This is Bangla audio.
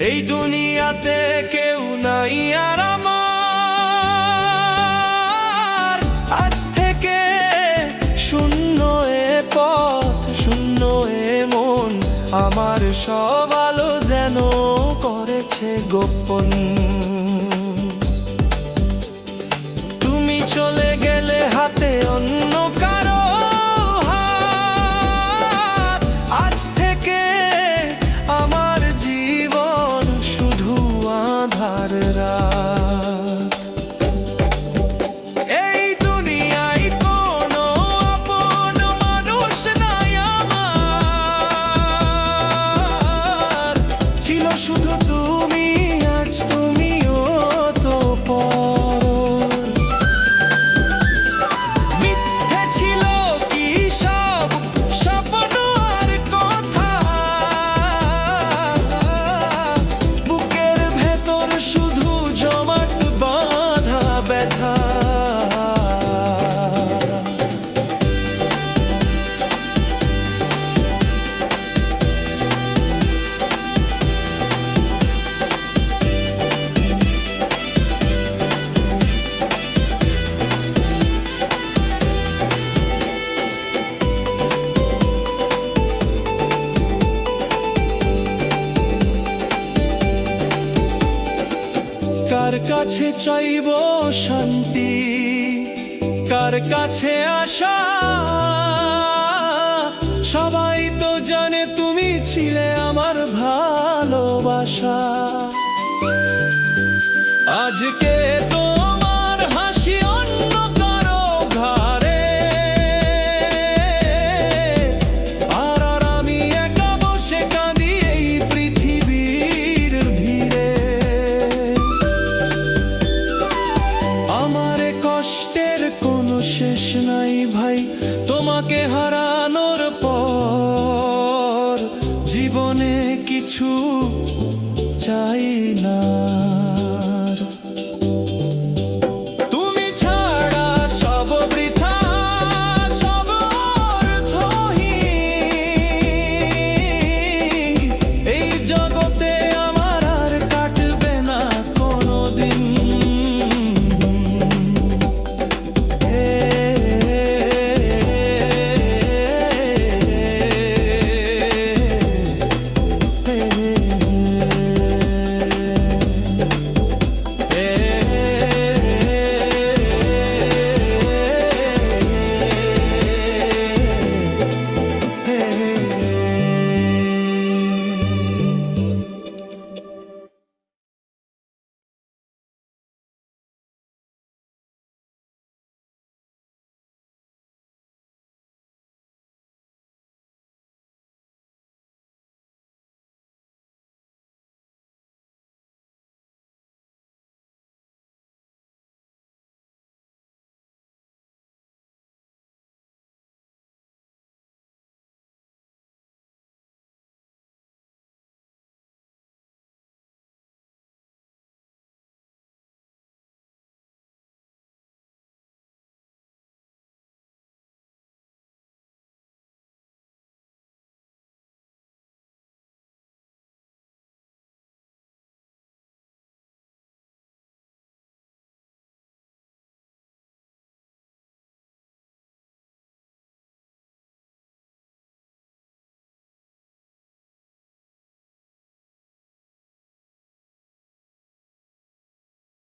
এই দুনিয়াতে কেউ নাই আর আমার। আজ থেকে শূন্য এ পথ, শূন্য এ মন, আমার সব আলো যেন করেছে গোপন। তুমি চলে গে কাছে চাইব শান্তি? কার কাছে আসা সবাই তো জানে তুমি ছিলে আমার ভালোবাসা। আজকে তো কিছু চাই না।